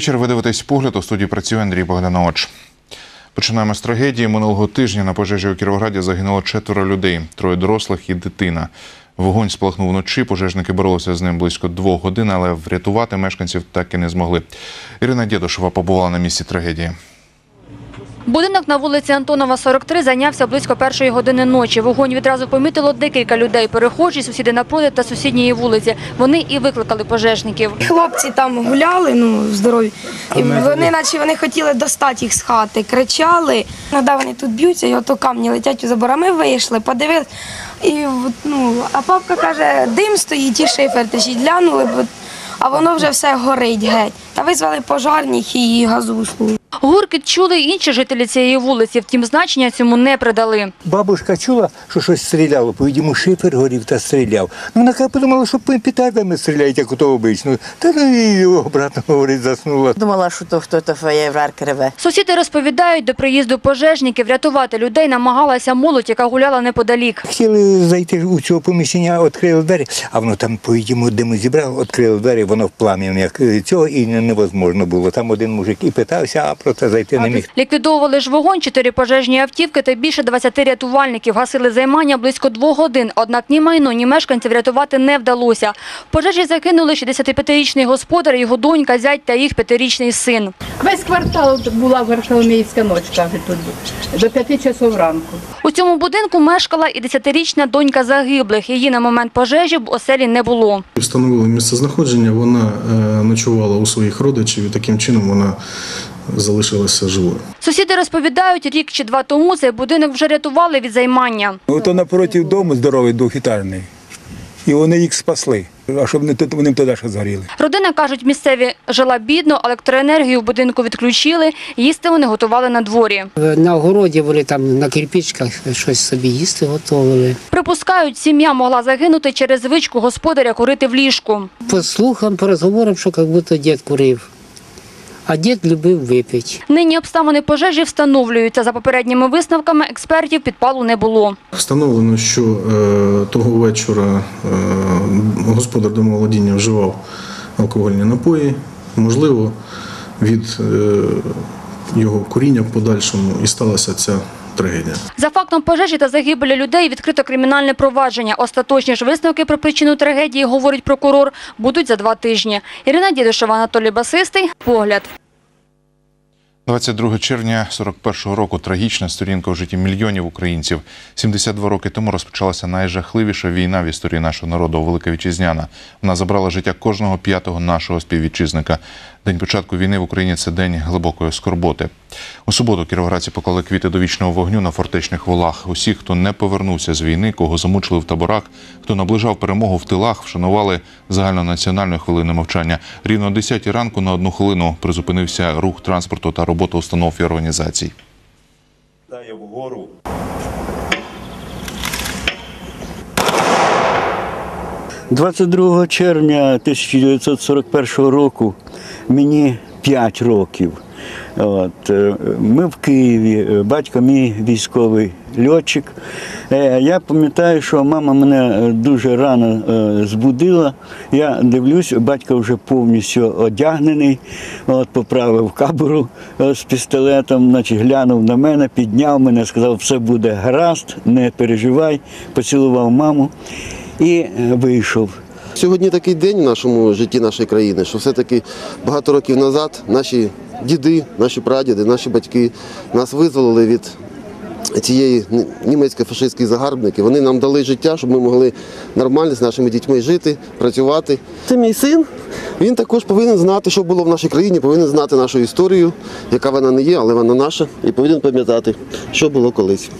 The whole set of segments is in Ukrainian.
Вечір. Ви дивитесь погляд. У студії працює Андрій Богданович. Починаємо з трагедії. Минулого тижня на пожежі у Кіровограді загинуло четверо людей: троє дорослих і дитина. Вогонь спалахнув вночі. Пожежники боролися з ним близько двох годин, але врятувати мешканців так і не змогли. Ірина Дєдушева побувала на місці трагедії. Будинок на вулиці Антонова, 43, зайнявся близько першої години ночі. Вогонь відразу помітило декілька людей. Перехожі, сусіди напроти та сусідньої вулиці. Вони і викликали пожежників. Хлопці там гуляли, ну здорові. І вони, наче вони хотіли достати їх з хати, кричали. Іноді вони тут б'ються, і ото камні летять у забор. А Ми вийшли, подивилися. І ну, а папка каже, дим стоїть і шифер течить. Глянули, а воно вже все горить геть. Та визвали пожарних і газушку. Гуркіт чули й інші жителі цієї вулиці, втім значення цьому не придали. Бабушка чула, що щось стріляло, по-видиму, шифер горів та стріляв. Ну, вона каже, подумала, що петардами стріляють, як ото обично. Та ну і обратно, говорить, заснула. Думала, що то хто-то феєврар реве. Сусіди розповідають, до приїзду пожежників рятувати людей намагалася молодь, яка гуляла неподалік. Хотіли зайти у цього поміщення, відкрили двері, а воно там, по-видиму, диму зібрало, відкрили двері, воно в плам'я як е, цього і не- невозможно було. Там один мужик і питався, а проте зайти не міг. Ліквідовували ж вогонь, чотири пожежні автівки та більше 20 рятувальників. Гасили займання близько двох годин. Однак ні майно, ні мешканців рятувати не вдалося. Пожежі закинули 65-річний господар, його донька, зять та їх п'ятирічний син. Весь квартал була Варшавоміївська ніч, кажуть, тут до п'яти часов ранку. У цьому будинку мешкала і 10-річна донька загиблих. Її на момент пожежі в оселі не було. Встановили місце знаходження, вона е, ночувала у своїх родичів і таким чином вона залишилася живою. Сусіди розповідають, рік чи два тому цей будинок вже рятували від займання. Ото напроти дому здоровий двохітарний. І вони їх спасли. А щоб не то вони б тоді ще згоріли. Родина, кажуть, місцеві жила бідно, електроенергію в будинку відключили, їсти вони готували на дворі. На огороді вони там на кирпичках щось собі їсти готували. Припускають, сім'я могла загинути через звичку господаря курити в ліжку. По слухам, по розговорам, що як будто дід курив. А дід любив випити. Нині обставини пожежі встановлюються. За попередніми висновками експертів підпалу не було. Встановлено, що е, того вечора е, господар домоволодіння вживав алкогольні напої. Можливо, від е, його куріння в подальшому і сталася ця трагедія. За фактом пожежі та загибелі людей відкрито кримінальне провадження. Остаточні ж висновки про причину трагедії, говорить прокурор, будуть за два тижні. Ірина Дідушева, Анатолій Басистий. Погляд. 22 червня 41-го року трагічна сторінка у житті мільйонів українців. 72 роки тому розпочалася найжахливіша війна в історії нашого народу Велика Вітчизняна. Вона забрала життя кожного п'ятого нашого співвітчизника. День початку війни в Україні це день глибокої скорботи. У суботу кіровоградці поклали квіти до вічного вогню на фортечних волах. Усі, хто не повернувся з війни, кого замучили в таборах, хто наближав перемогу в тилах, вшанували загальнонаціональною хвилиною мовчання. Рівно о 10 ранку на одну хвилину призупинився рух транспорту та робота установ і організацій. Вгору. – 22 червня 1941 року мені 5 років. От, е, ми в Києві, е, батько мій військовий льотчик. Е, Я пам'ятаю, що мама мене дуже рано збудила. Я дивлюсь, батько вже повністю одягнений, от, поправив кабуру з пістолетом, значить, глянув на мене, підняв мене, сказав, все буде гаразд, не переживай, поцілував маму і е, вийшов. Сьогодні такий день в нашому житті нашої країни, що все-таки багато років назад наші діди, наші прадіди, наші батьки нас визволили від цієї німецької фашистських загарбників. Вони нам дали життя, щоб ми могли нормально з нашими дітьми жити, працювати. Це мій син. Він також повинен знати, що було в нашій країні, повинен знати нашу історію, яка вона не є, але вона наша, і повинен пам'ятати, що було колись.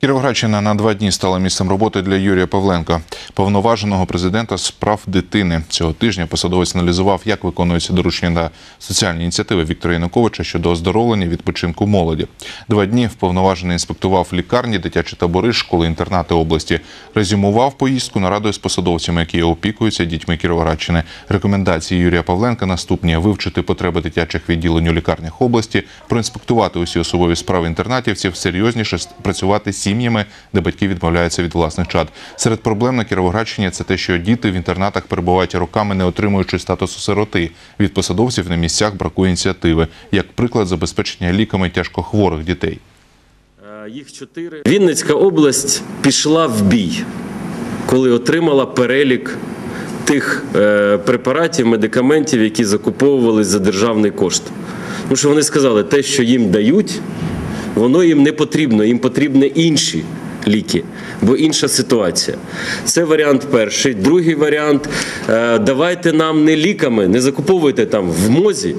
Кіровоградщина на два дні стала місцем роботи для Юрія Павленка, повноваженого президента з прав дитини. Цього тижня посадовець аналізував, як виконуються доручення та соціальні ініціативи Віктора Януковича щодо оздоровлення відпочинку молоді. Два дні вповноважений інспектував лікарні, дитячі табори, школи, інтернати області. Резюмував поїздку нарадою з посадовцями, які опікуються дітьми Кіровоградщини. Рекомендації Юрія Павленка наступні: вивчити потреби дитячих відділень у лікарнях області, проінспектувати усі особові справи інтернатівців, серйозніше працювати з сім'ями де батьки відмовляються від власних чад. Серед проблем на Кіровоградщині це те, що діти в інтернатах перебувають роками, не отримуючи статусу сироти. Від посадовців на місцях бракує ініціативи, як приклад забезпечення ліками тяжкохворих дітей. Їх чотири. Вінницька область пішла в бій, коли отримала перелік тих е, препаратів, медикаментів, які закуповувались за державний кошт. Тому що вони сказали, те, що їм дають, воно їм не потрібно, їм потрібні інші ліки, бо інша ситуація. Це варіант перший. Другий варіант е, давайте нам не ліками, не закуповуйте там в мозі.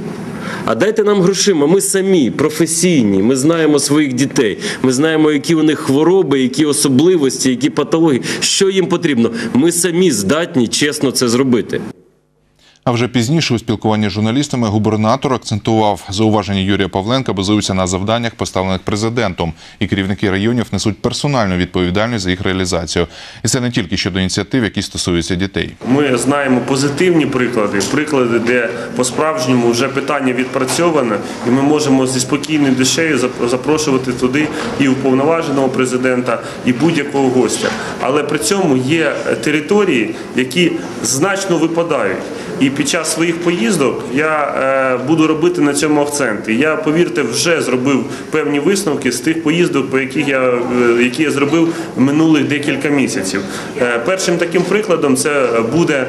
А дайте нам грошима. Ми самі професійні. Ми знаємо своїх дітей. Ми знаємо, які у них хвороби, які особливості, які патології. Що їм потрібно. Ми самі здатні чесно це зробити. А вже пізніше у спілкуванні з журналістами губернатор акцентував, зауваження Юрія Павленка базуються на завданнях, поставлених президентом, і керівники районів несуть персональну відповідальність за їх реалізацію. І це не тільки щодо ініціатив, які стосуються дітей. Ми знаємо позитивні приклади, приклади, де по-справжньому вже питання відпрацьоване, і ми можемо зі спокійною душею зап- запрошувати туди і уповноваженого президента, і будь-якого гостя. Але при цьому є території, які значно випадають. І під час своїх поїздок я е, буду робити на цьому акцент. І я, повірте, вже зробив певні висновки з тих поїздок, по яких я, е, які я зробив минулих декілька місяців. Е, першим таким прикладом це буде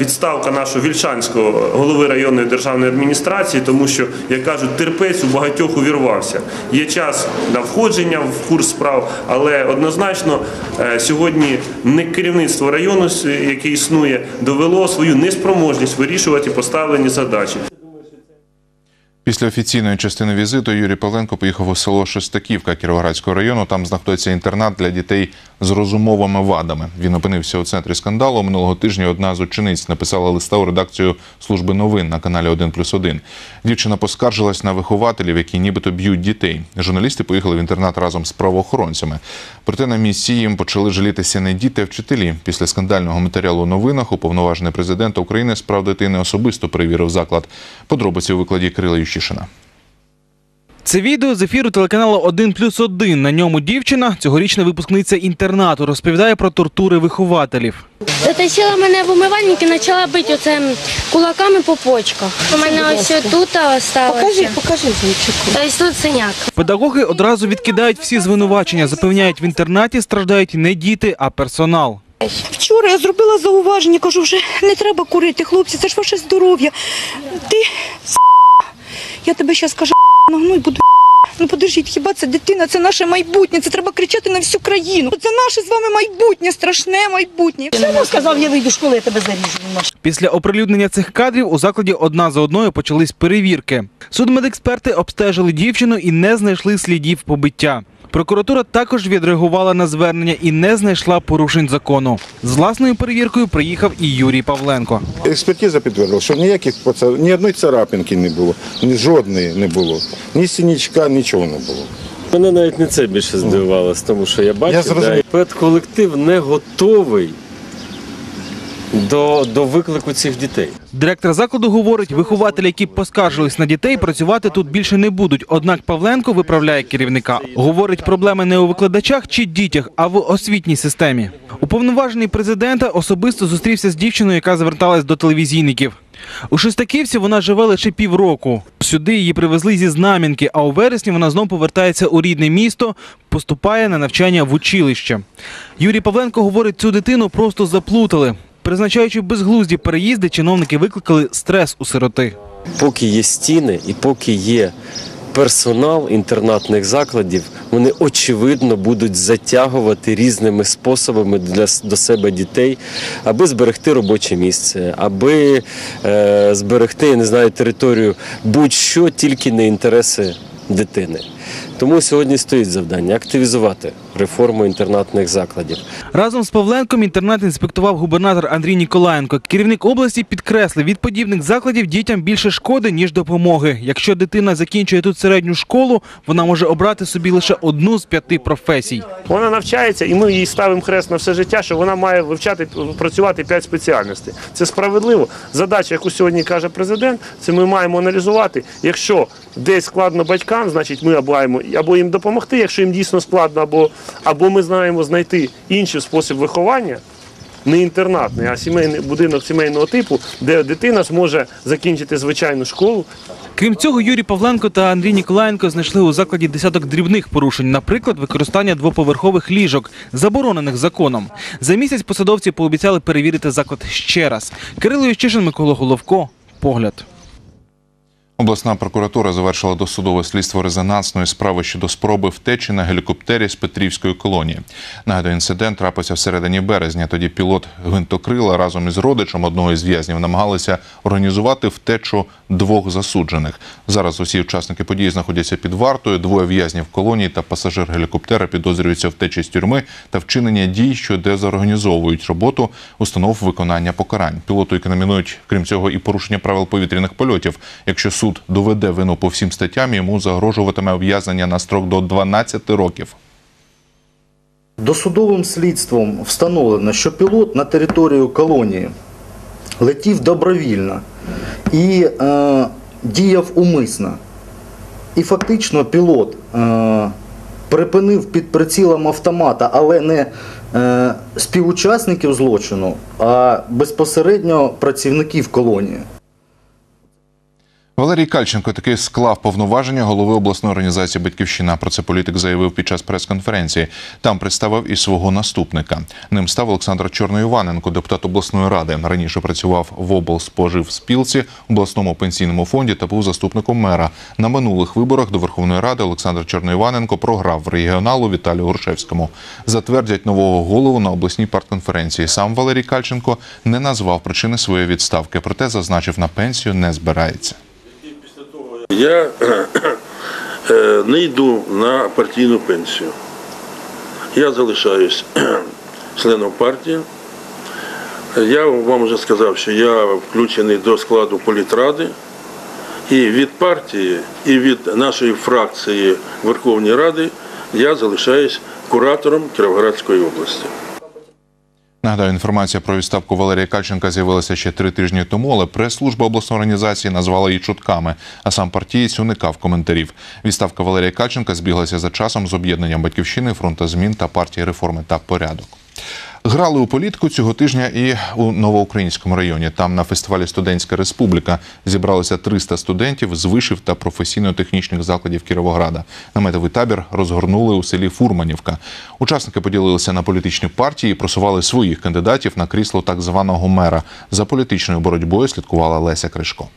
відставка нашого вільшанського голови районної державної адміністрації, тому що, як кажуть, терпець у багатьох увірвався. Є час на входження в курс справ, але однозначно сьогодні не керівництво району, яке існує, довело свою неспроможність вирішувати поставлені задачі. Після офіційної частини візиту Юрій Павленко поїхав у село Шестаківка Кіровоградського району. Там знаходиться інтернат для дітей з розумовими вадами. Він опинився у центрі скандалу. Минулого тижня одна з учениць написала листа у редакцію служби новин на каналі 1+,1. Дівчина поскаржилась на вихователів, які нібито б'ють дітей. Журналісти поїхали в інтернат разом з правоохоронцями. Проте на місці їм почали жалітися не діти, а вчителі. Після скандального матеріалу у новинах уповноважений президента України з прав дитини особисто перевірив заклад. Подробиці у викладі Кирила Ющишина. Це відео з ефіру телеканалу 1 плюс 1. На ньому дівчина, цьогорічна випускниця інтернату, розповідає про тортури вихователів. Затащила мене в умивальник і почала бити оцем кулаками по почках. У мене ось тут осталося. Покажи, покажи зайчику. Ось тут синяк. Педагоги одразу відкидають всі звинувачення. Запевняють, в інтернаті страждають не діти, а персонал. Вчора я зробила зауваження, кажу, вже не треба курити, хлопці, це ж ваше здоров'я. Ти с***, я тебе зараз кажу, нагну і буду. Ну подождіть, хіба це дитина, це наше майбутнє, це треба кричати на всю країну. Це наше з вами майбутнє, страшне майбутнє. Чому сказав, я вийду з школи, я тебе заріжу. Після оприлюднення цих кадрів у закладі одна за одною почались перевірки. Судмедексперти обстежили дівчину і не знайшли слідів побиття. Прокуратура також відреагувала на звернення і не знайшла порушень закону. З власною перевіркою приїхав і Юрій Павленко. Експертиза підтвердила, що ніяких поца- ні одної царапинки не було, ні жодної не було, ні синячка, нічого не було. Мене навіть не це більше здивувало, тому що я бачив, да, педколектив не готовий до, до виклику цих дітей. Директор закладу говорить, вихователі, які поскаржились на дітей, працювати тут більше не будуть. Однак Павленко виправляє керівника. Говорить, проблеми не у викладачах чи дітях, а в освітній системі. Уповноважений президента особисто зустрівся з дівчиною, яка зверталась до телевізійників. У Шестаківці вона живе лише півроку. Сюди її привезли зі Знам'янки, а у вересні вона знов повертається у рідне місто, поступає на навчання в училище. Юрій Павленко говорить, цю дитину просто заплутали. Призначаючи безглузді переїзди, чиновники викликали стрес у сироти. Поки є стіни і поки є персонал інтернатних закладів, вони очевидно будуть затягувати різними способами для, до себе дітей, аби зберегти робоче місце, аби е, зберегти, я не знаю, територію будь-що, тільки не інтереси дитини. Тому сьогодні стоїть завдання активізувати реформу інтернатних закладів. Разом з Павленком інтернат інспектував губернатор Андрій Ніколаєнко. Керівник області підкреслив, від подібних закладів дітям більше шкоди, ніж допомоги. Якщо дитина закінчує тут середню школу, вона може обрати собі лише одну з п'яти професій. Вона навчається, і ми їй ставимо хрест на все життя, що вона має вивчати працювати 5 спеціальностей. Це справедливо. Задача, яку сьогодні каже президент, це ми маємо аналізувати. Якщо десь складно батькам, значить ми або маємо або їм допомогти, якщо їм дійсно складно, або або ми знаємо знайти інший спосіб виховання, не інтернатний, а сімейний будинок сімейного типу, де дитина зможе закінчити звичайну школу, Крім цього, Юрій Павленко та Андрій Ніколаєнко знайшли у закладі десяток дрібних порушень, наприклад, використання двоповерхових ліжок, заборонених законом. За місяць посадовці пообіцяли перевірити заклад ще раз. Кирило Ющишин, Микола Головко. Погляд. Обласна прокуратура завершила досудове слідство резонансної справи щодо спроби втечі на гелікоптері з Петрівської колонії. Нагадую, інцидент трапився в середині березня. Тоді пілот гвинтокрила разом із родичем одного із в'язнів намагалися організувати втечу двох засуджених. Зараз усі учасники події знаходяться під вартою. Двоє в'язнів колонії та пасажир гелікоптера підозрюються втечі з тюрми та вчинення дій, що дезорганізовують роботу установ виконання покарань. Пілоту економінують, крім цього, і порушення правил повітряних польотів. Якщо суд доведе вину по всім статтям, йому загрожуватиме ув'язнення на строк до 12 років. Досудовим слідством встановлено, що пілот на територію колонії летів добровільно і е, діяв умисно. І фактично пілот е, припинив під прицілом автомата, але не е, співучасників злочину, а безпосередньо працівників колонії. Валерій Кальченко таки склав повноваження голови обласної організації Батьківщина. Про це політик заявив під час прес-конференції. Там представив і свого наступника. Ним став Олександр Чорний Іваненко, депутат обласної ради. Раніше працював в облспоживспілці, обласному пенсійному фонді та був заступником мера. На минулих виборах до Верховної Ради Олександр Чорний Іваненко програв регіоналу Віталію Грушевському. Затвердять нового голову на обласній партконференції. Сам Валерій Кальченко не назвав причини своєї відставки, проте зазначив, на пенсію не збирається. Я е, не йду на партійну пенсію. Я залишаюсь членом партії. Я вам вже сказав, що я включений до складу політради. І від партії, і від нашої фракції Верховної Ради я залишаюсь куратором Кіровоградської області. Нагадаю, інформація про відставку Валерія Кальченка з'явилася ще три тижні тому, але прес-служба обласної організації назвала її чутками, а сам партієць уникав коментарів. Відставка Валерія Кальченка збіглася за часом з об'єднанням батьківщини, фронта змін та партії реформи та порядок. Грали у політику цього тижня і у Новоукраїнському районі. Там на фестивалі Студентська Республіка зібралося 300 студентів з вишів та професійно-технічних закладів Кіровограда. Наметовий табір розгорнули у селі Фурманівка. Учасники поділилися на політичні партії і просували своїх кандидатів на крісло так званого мера. За політичною боротьбою слідкувала Леся Кришко.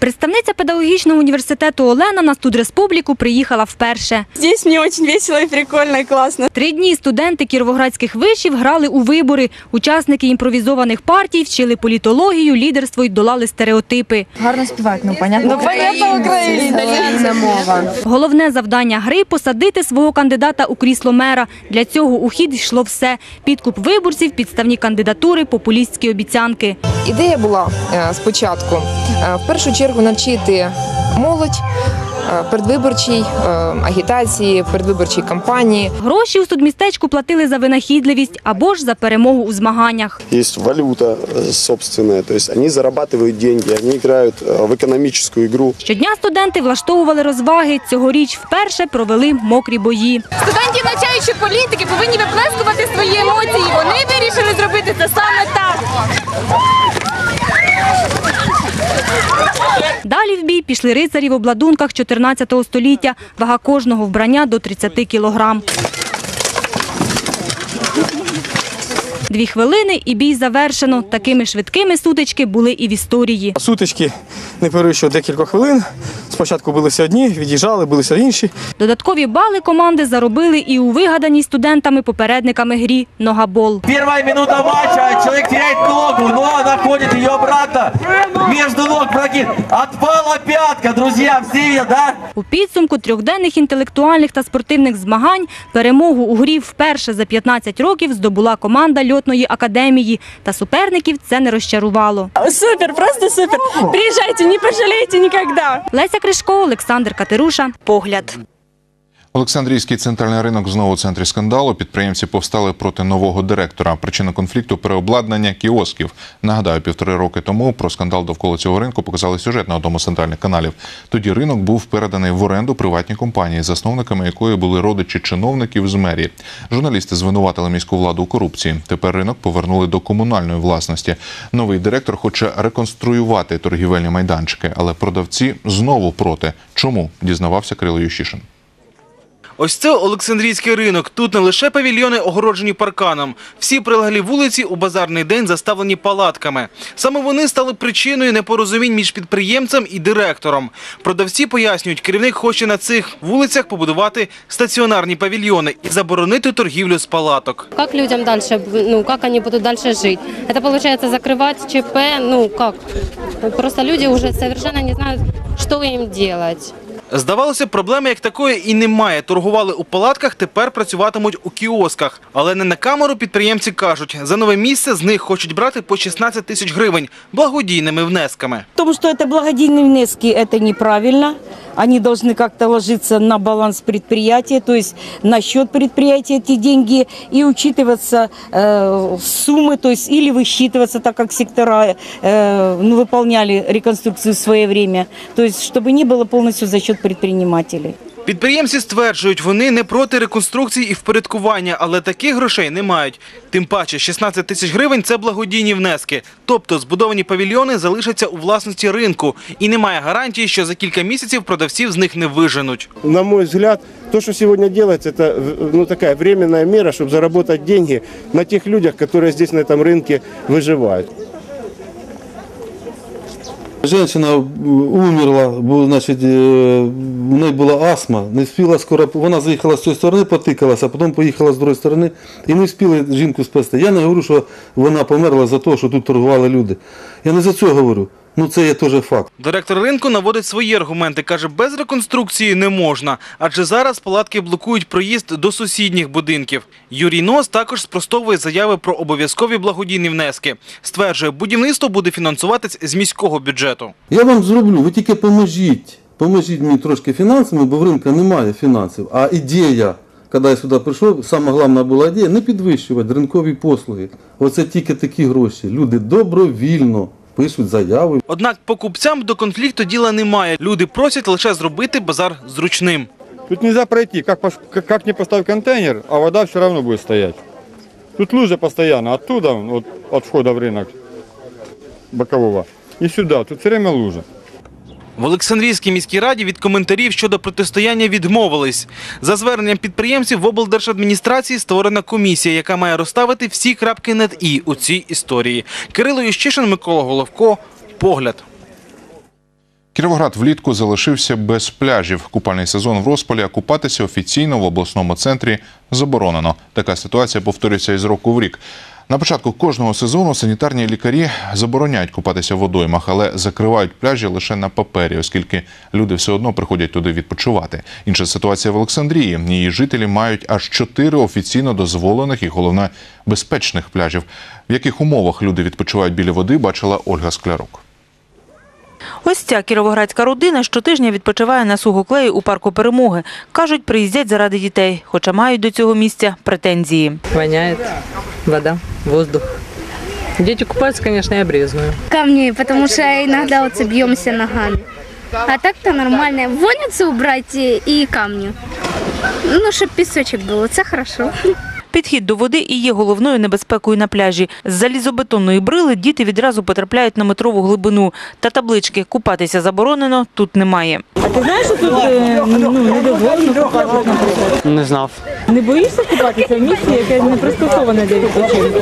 Представниця педагогічного університету Олена на студреспубліку приїхала вперше. Здесь мне очень весело и прикольно, и классно. Три дні студенти кіровоградських вишів грали у вибори. Учасники імпровізованих партій вчили політологію, лідерство й долали стереотипи. Гарно співати, ну понятно. Ну понятно українська мова. Головне завдання гри посадити свого кандидата у крісло мера. Для цього у хід йшло все: підкуп виборців, підставні кандидатури, популістські обіцянки. Ідея була е, спочатку е, в першу чергу навчити молодь е, передвиборчій е, агітації, передвиборчій кампанії. Гроші у студмістечку платили за винахідливість або ж за перемогу у змаганнях. Есть валюта э, собственная, то есть они зарабатывают деньги, они играют э, в экономическую игру. Щодня студенти влаштовували розваги. Цьогоріч вперше провели мокрі бої. Студенти навчаючі політики повинні виплескувати свої емоції. Вони вирішили зробити це саме так. Далі в бій пішли рицарі в обладунках 14 століття. Вага кожного вбрання до 30 кілограм. Дві хвилини і бій завершено. Такими швидкими сутички були і в історії. Сутички не перевищували декілька хвилин. Спочатку билися одні, від'їжджали, билися інші. Додаткові бали команди заробили і у вигаданій студентами-попередниками грі «Ногабол». Первая минута матча, человек теряет ногу, но находит ее обратно между ног, прокид. Отпала пятка, друзья, все видят, да? У підсумку трьохденних інтелектуальних та спортивних змагань перемогу у грі вперше за 15 років здобула команда льотної академії. Та суперників це не розчарувало. Супер, просто супер. Приїжджайте, не пожалійте ніколи. Леся Кришко, Олександр Катеруша. Погляд. Олександрійський центральний ринок знову у центрі скандалу. Підприємці повстали проти нового директора. Причина конфлікту переобладнання кіосків. Нагадаю, півтори роки тому про скандал довкола цього ринку показали сюжет на одному з центральних каналів. Тоді ринок був переданий в оренду приватній компанії, засновниками якої були родичі чиновників з мерії. Журналісти звинуватили міську владу у корупції. Тепер ринок повернули до комунальної власності. Новий директор хоче реконструювати торгівельні майданчики, але продавці знову проти. Чому дізнавався Кирило Ющишин. Ось це Олександрійський ринок. Тут не лише павільйони огороджені парканом. Всі прилеглі вулиці у базарний день заставлені палатками. Саме вони стали причиною непорозумінь між підприємцем і директором. Продавці пояснюють, керівник хоче на цих вулицях побудувати стаціонарні павільйони і заборонити торгівлю з палаток. Как людям дальше, ну, как они будут дальше жить? Это получается закрывать ЧП, ну, как? Просто люди уже совершенно не знают, что им делать. Здавалося, проблеми як такої і немає. Торгували у палатках, тепер працюватимуть у кіосках. Але не на камеру підприємці кажуть, за нове місце з них хочуть брати по 16 тисяч гривень благодійними внесками. Потому что это благодійные внески, это неправильно. Они должны как-то ложиться на баланс предприятия, то есть на счет предприятия эти деньги и учитываться э, суммы, то есть или высчитываться, так как сектора э, ну, выполняли реконструкцию в свое время, то есть чтобы не было полностью за счет предпринимателей. Підприємці стверджують, вони не проти реконструкції і впорядкування, але таких грошей не мають. Тим паче 16 тисяч гривень – це благодійні внески. Тобто збудовані павільйони залишаться у власності ринку. І немає гарантії, що за кілька місяців продавців з них не виженуть. На мой взгляд, то, что сегодня делается, это ну, такая временная мера, чтобы заработать деньги на тех людях, которые здесь на этом рынке выживают. Женщина умерла, бо значить, у в неї була астма, не встигла скоро, вона заїхала з цієї сторони, потикалася, а потім поїхала з іншої сторони і не встигли жінку спасти. Я не говорю, що вона померла за те, що тут торгували люди. Я не за це говорю. Ну це є теж факт. Директор ринку наводить свої аргументи. Каже, без реконструкції не можна, адже зараз палатки блокують проїзд до сусідніх будинків. Юрій Нос також спростовує заяви про обов'язкові благодійні внески. Стверджує, будівництво буде фінансуватись з міського бюджету. Я вам зроблю, ви тільки поможіть. Поможіть мені трошки фінансами, бо в ринку немає фінансів. А ідея, коли я сюди прийшов, сама головна була ідея не підвищувати ринкові послуги. Оце тільки такі гроші. Люди добровільно пишуть заяви. Однак покупцям до конфлікту діла немає. Люди просять лише зробити базар зручним. Тут нельзя пройти, как, пос- как, как не поставь контейнер, а вода все равно будет стоять. Тут лужа постоянно, оттуда, вот, от входа в рынок бокового, и сюда, тут все время лужа. В Олександрійській міській раді від коментарів щодо протистояння відмовились. За зверненням підприємців в облдержадміністрації створена комісія, яка має розставити всі крапки над «і» у цій історії. Кирило Ющишин, Микола Головко. Погляд. Кіровоград влітку залишився без пляжів. Купальний сезон в розпалі, а купатися офіційно в обласному центрі заборонено. Така ситуація повторюється із року в рік. На початку кожного сезону санітарні лікарі забороняють купатися в водоймах, але закривають пляжі лише на папері, оскільки люди все одно приходять туди відпочивати. Інша ситуація в Олександрії. Її жителі мають аж чотири офіційно дозволених і головне безпечних пляжів. В яких умовах люди відпочивають біля води, бачила Ольга Склярук. Ось ця кіровоградська родина щотижня відпочиває на Сугоклеї у парку Перемоги. Кажуть, приїздять заради дітей, хоча мають до цього місця претензії. Воняет вода, воздух. Дети купаются, конечно, я брезную. Камни, потому что иногда вот бьемся ногами. А так-то нормально. Вонницу убрать и, и камни. Ну, чтобы песочек был, это хорошо. Підхід до води і є головною небезпекою на пляжі. З залізобетонної брили діти відразу потрапляють на метрову глибину. Та таблички «Купатися заборонено» тут немає. А ти знаєш, що тут ну, не дозволено купатися, наприклад? Не знав. Не боїшся купатися в місці, яке не пристосоване для відпочинку?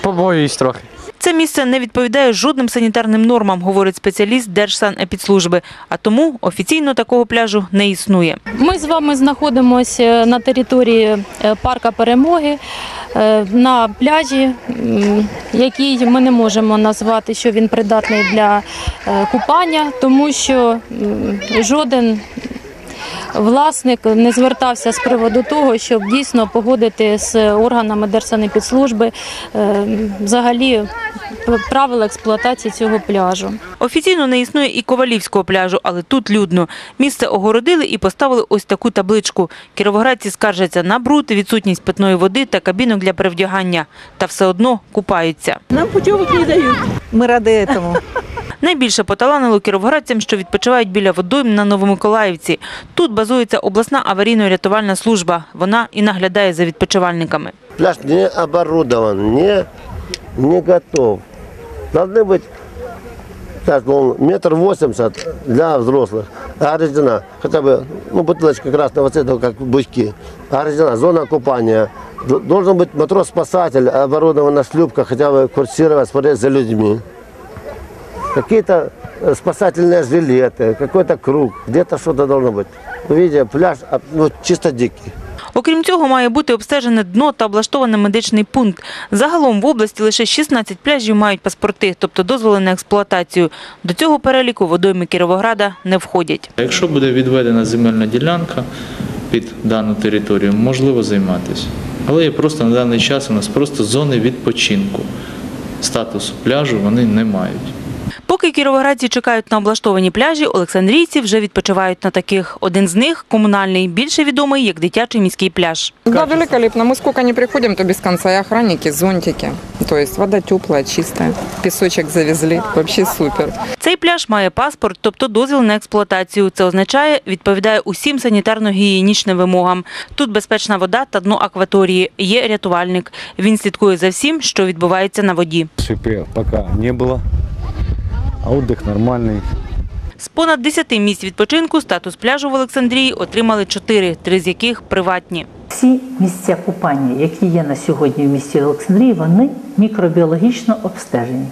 Побоююсь трохи. Це місце не відповідає жодним санітарним нормам, говорить спеціаліст Держсанепідслужби. А тому офіційно такого пляжу не існує. Ми з вами знаходимося на території е, парка перемоги е, на пляжі, який ми не можемо назвати, що він придатний для е, купання, тому що жоден власник не звертався з приводу того, щоб дійсно погодити з органами Держсанепідслужби е, взагалі п- правила експлуатації цього пляжу. Офіційно не існує і Ковалівського пляжу, але тут людно. Місце огородили і поставили ось таку табличку. Кіровоградці скаржаться на бруд, відсутність питної води та кабінок для перевдягання. Та все одно купаються. Нам путевок не дают. Мы рады этому. Найбільше поталанило кіровоградцям, що відпочивають біля водойм на Новомиколаївці. Тут базується обласна аварійно-рятувальна служба. Вона і наглядає за відпочивальниками. Пляж не оборудован, не, не готов. Должны быть так, ну, метр восемьдесят для взрослых. Ограждена хотя бы ну, бутылочка красного цвета, как бычки. Ограждена зона купания. Д- Должен быть матрос-спасатель, оборудована шлюпка, хотя бы курсировать, смотреть за людьми. Какие-то э, спасательные жилеты, какой-то круг, где-то что-то должно быть. Вы видите, пляж а, ну, чисто дикий. Окрім цього, має бути обстежене дно та облаштований медичний пункт. Загалом в області лише 16 пляжів мають паспорти, тобто дозволи на експлуатацію. До цього переліку водойми Кіровограда не входять. Якщо буде відведена земельна ділянка під дану територію, можливо займатися. Але є просто на даний час у нас просто зони відпочинку. Статусу пляжу вони не мають. Поки кіровоградці чекають на облаштовані пляжі, олександрійці вже відпочивають на таких. Один з них комунальний, більше відомий як дитячий міський пляж. Да, великолепно. Мы сколько не приходим, то без конца. И охранники, зонтики. То есть вода теплая, чистая. Песочек завезли. Вообще супер. Цей пляж має паспорт, тобто дозвіл на експлуатацію. Це означає, відповідає усім санітарно-гігієнічним вимогам. Тут безпечна вода та дно акваторії. Є рятувальник. Він слідкує за всім, що відбувається на воді. ШП пока не было, а отдых нормальный. З понад 10 місць відпочинку статус пляжу в Олександрії отримали 4, три з яких приватні. Всі місця купання, які є на сьогодні в місті Олександрії, вони мікробіологічно обстежені.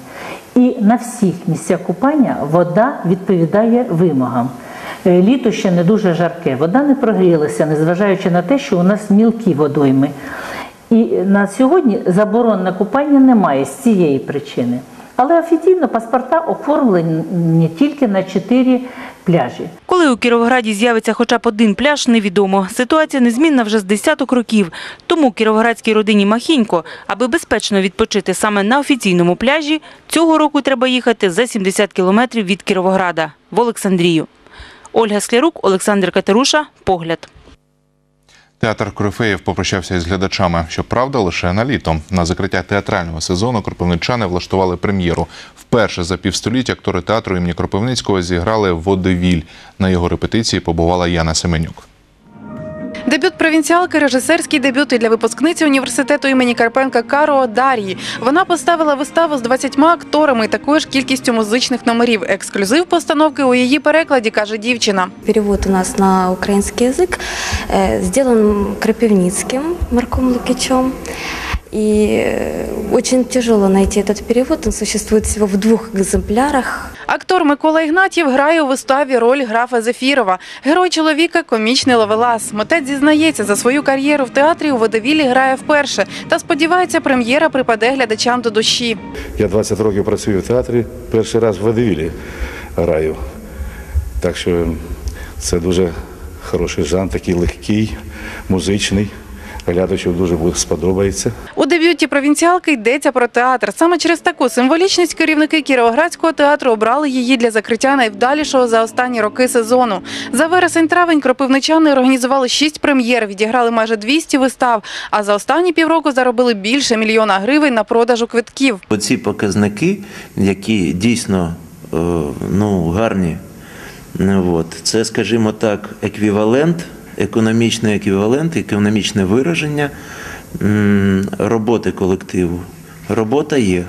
І на всіх місцях купання вода відповідає вимогам. Е, Літо ще не дуже жарке, вода не прогрілася, незважаючи на те, що у нас мілкі водойми. І на сьогодні заборон на купання немає з цієї причини. Але офіційно паспорта оформлені тільки на чотири пляжі. Коли у Кіровограді з'явиться хоча б один пляж, невідомо. Ситуація незмінна вже з десяток років. Тому кіровоградській родині Махінько, аби безпечно відпочити саме на офіційному пляжі, цього року треба їхати за 70 кілометрів від Кіровограда в Олександрію. Ольга Склярук, Олександр Катеруша. Погляд. Театр Корифеїв попрощався із глядачами. Щоправда, лише на літо. На закриття театрального сезону кропивничани влаштували прем'єру. Вперше за півстоліття актори театру імені Кропивницького зіграли «Водевіль». На його репетиції побувала Яна Семенюк. Дебют провінціалки, режисерський дебют і для випускниці університету імені Карпенка Каро Дар'ї. Вона поставила виставу з 20 акторами і такою ж кількістю музичних номерів. Ексклюзив постановки у її перекладі, каже дівчина. Перевод у нас на український язик зроблений Крапівницьким Марком Лукичем. И э, очень тяжело найти этот перевод. Он существует всего в двух экземплярах. Актор Микола Ігнатів грає у виставі роль графа Зефірова. Герой чоловіка комічний ловелас. Митець зізнається, за свою кар'єру в театрі у водевілі грає вперше та сподівається, прем'єра припаде глядачам до душі. Я 20 років працюю в театрі, перший раз в водевілі граю. Так що це дуже хороший жанр, такий легкий, музичний. Глядачу дуже сподобається. У дебюті провінціалки йдеться про театр. Саме через таку символічність керівники Кіровоградського театру обрали її для закриття найвдалішого за останні роки сезону. За вересень-травень кропивничани організували шість прем'єр, відіграли майже 200 вистав. А за останні півроку заробили більше мільйона гривень на продажу квитків. Оці показники, які дійсно е, ну, гарні, ну, от, це, скажімо так, еквівалент, економічний еквівалент, економічне вираження роботи колективу. Робота є,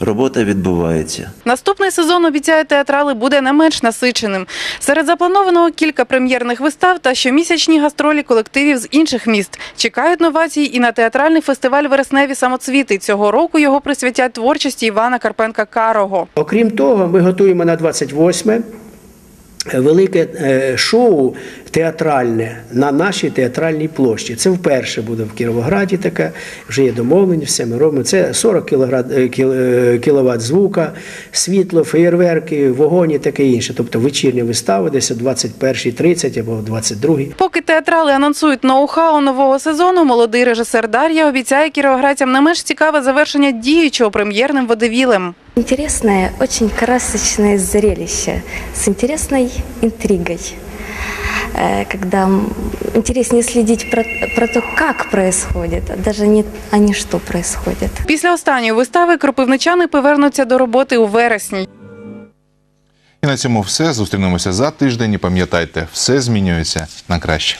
робота відбувається. Наступний сезон, обіцяють театрали, буде не менш насиченим. Серед запланованого кілька прем'єрних вистав та щомісячні гастролі колективів з інших міст. Чекають новації і на театральний фестиваль «Вересневі самоцвіти». Цього року його присвятять творчості Івана Карпенка-Карого. Окрім того, ми готуємо на 28 велике е, шоу театральне на нашій театральній площі. Це вперше буде в Кіровограді таке, вже є домовлення, все ми робимо. Це 40 кВт звука, світло, феєрверки, вогонь і таке інше. Тобто вечірня вистава десь о 21.30 або о 22.00. Поки театрали анонсують ноу-хау нового сезону, молодий режисер Дар'я обіцяє кіровоградцям не менш цікаве завершення діючого прем'єрним водевілем. Интересное, очень красочное зрелище с интересной интригой. Э, Когда интереснее следить про, про то, как происходит, а даже не, а не что происходит. Після останньої вистави кропивничани повернуться до роботи у вересні. І на цьому все. Зустрінемося за тиждень. І пам'ятайте, все змінюється на краще.